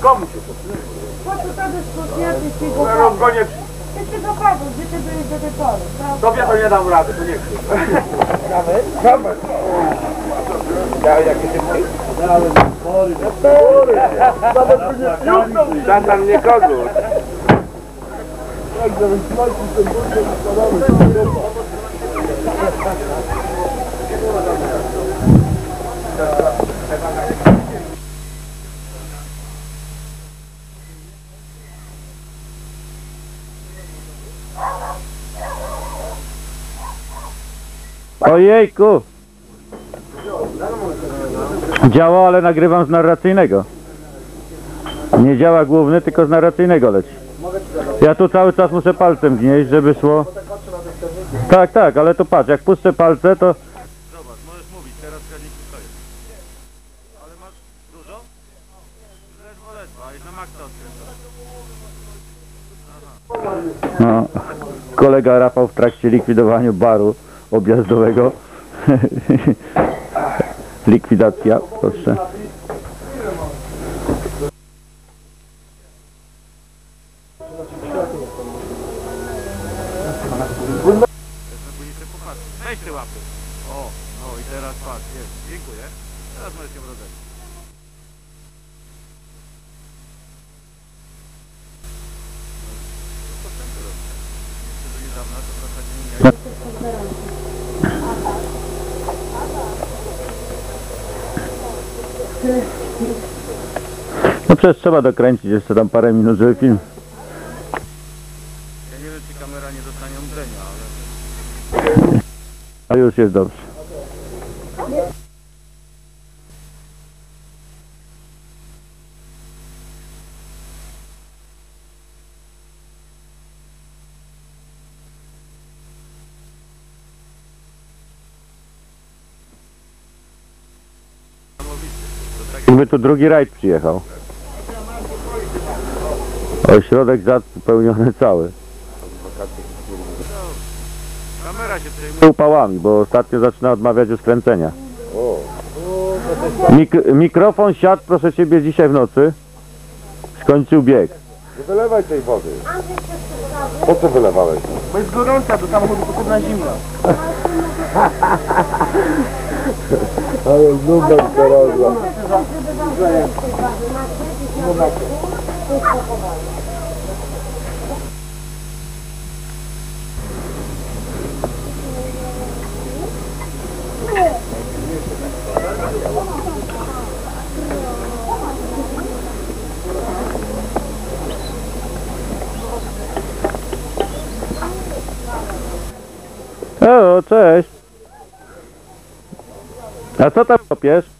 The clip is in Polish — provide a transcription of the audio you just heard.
Komu się to? Po co to dyskusja, ty się go Ja rozgonię. Ty się go padł, gdzie ty byłeś do wieczoru, tak? Tobie to nie dam rady, to nie chcę. Żaden nie kogut. Ojejku! Działa, ale nagrywam z narracyjnego. Nie działa główny, tylko z narracyjnego leci. Ja tu cały czas muszę palcem gnieść, żeby szło. Tak, tak, ale to patrz, jak puszczę palce, to... Zobacz, możesz mówić, teraz składniki stoją. Ale masz dużo? Ledwo, ledwo, a na maksa No, kolega Rafał w trakcie likwidowania baru objazdowego. Likwidacja, proszę. O, i teraz patrz, jest. Dziękuję. Teraz możesz się rozebrać. No przecież trzeba dokręcić jeszcze tam parę minut, żeby film. Ja nie wiem, czy kamera nie dostanie omdlenia, ale... A już jest dobrze. Jakby tu drugi rajd przyjechał. Ośrodek zapełniony cały. Kamera się przejmuje upałami, bo ostatnio zaczyna odmawiać już kręcenia. Mik mikrofon siadł, proszę Ciebie, dzisiaj w nocy. Skończył bieg. Nie wylewaj tej wody. Po co wylewałeś? Bo jest gorąca, do samochodu potrzebna zimna. Ale numer O, cześć. A co tam kopiesz?